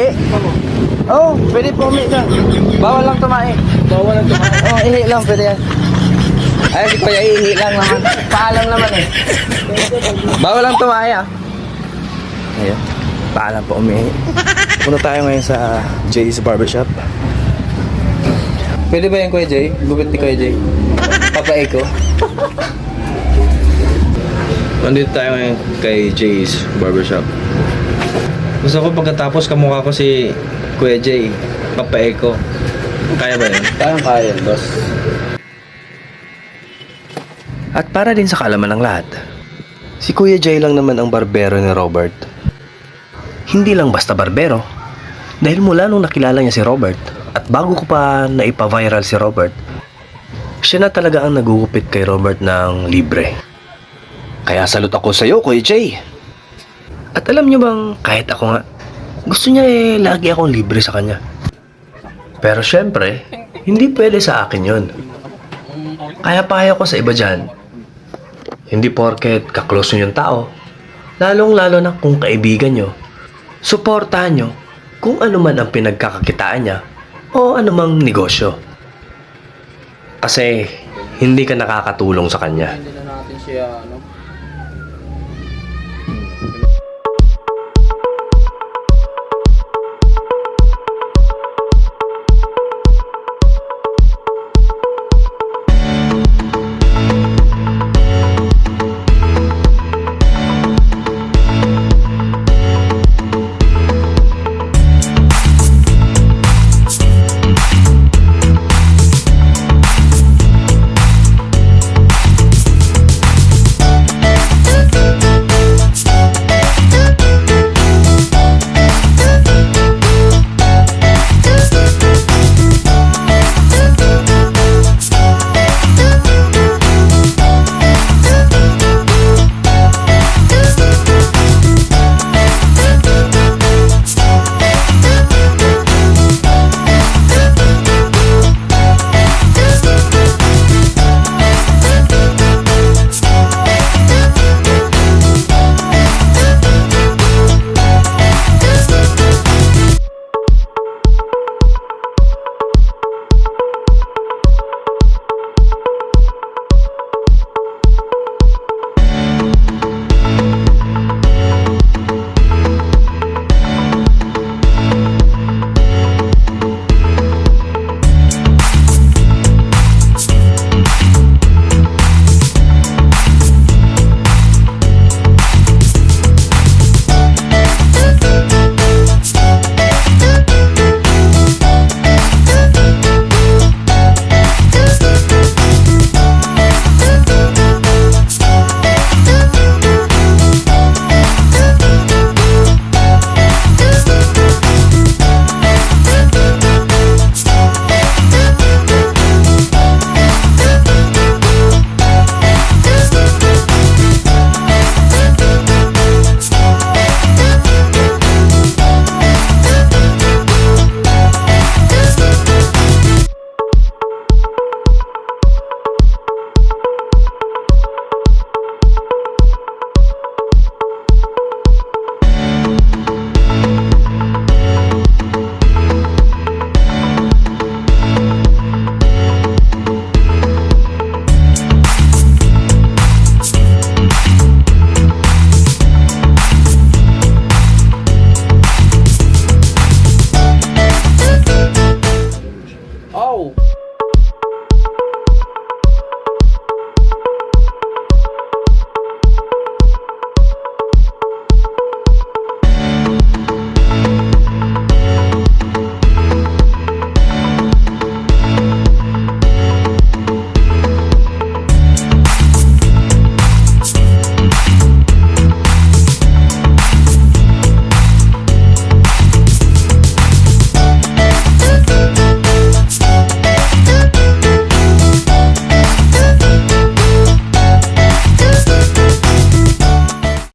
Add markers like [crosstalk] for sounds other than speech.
ihi? Oo, oh, pwede po umi ka. Bawal lang tumae. Bawal ang tumakas. Oo, oh, ihi lang, pwede yan. Ay, si Kuya, ihi lang naman. Paalam naman eh. Bawal lang tumae ah. Ayun, paalam po umihi. Punta tayo ngayon sa Jay's Barbershop. Pwede ba yan Kuya Jay? Gupit ni Kuya Jay. Papae ko. Nandito tayo ngayon kay Jay's Barbershop. Gusto ko pagkatapos kamukha ko si Kuya Jay. Papae ko. Kaya ba yun? [laughs] Kayang kaya, boss. At para din sa kalaman ng lahat, si Kuya Jay lang naman ang barbero ni Robert. Hindi lang basta barbero, dahil mula nung nakilala niya si Robert at bago ko pa naipa-viral si Robert, siya na talaga ang nagugupit kay Robert ng libre. Kaya salute ako sa iyo, Kuya Jay. At alam niyo bang kahit ako nga, gusto niya eh lagi akong libre sa kanya. Pero syempre, hindi pwede sa akin yon. Kaya payo ko sa iba dyan, hindi porket kaklose nyo yung tao, lalong-lalo na kung kaibigan nyo, suportahan nyo kung ano man ang pinagkakakitaan niya o anumang negosyo. Kasi hindi ka nakakatulong sa kanya.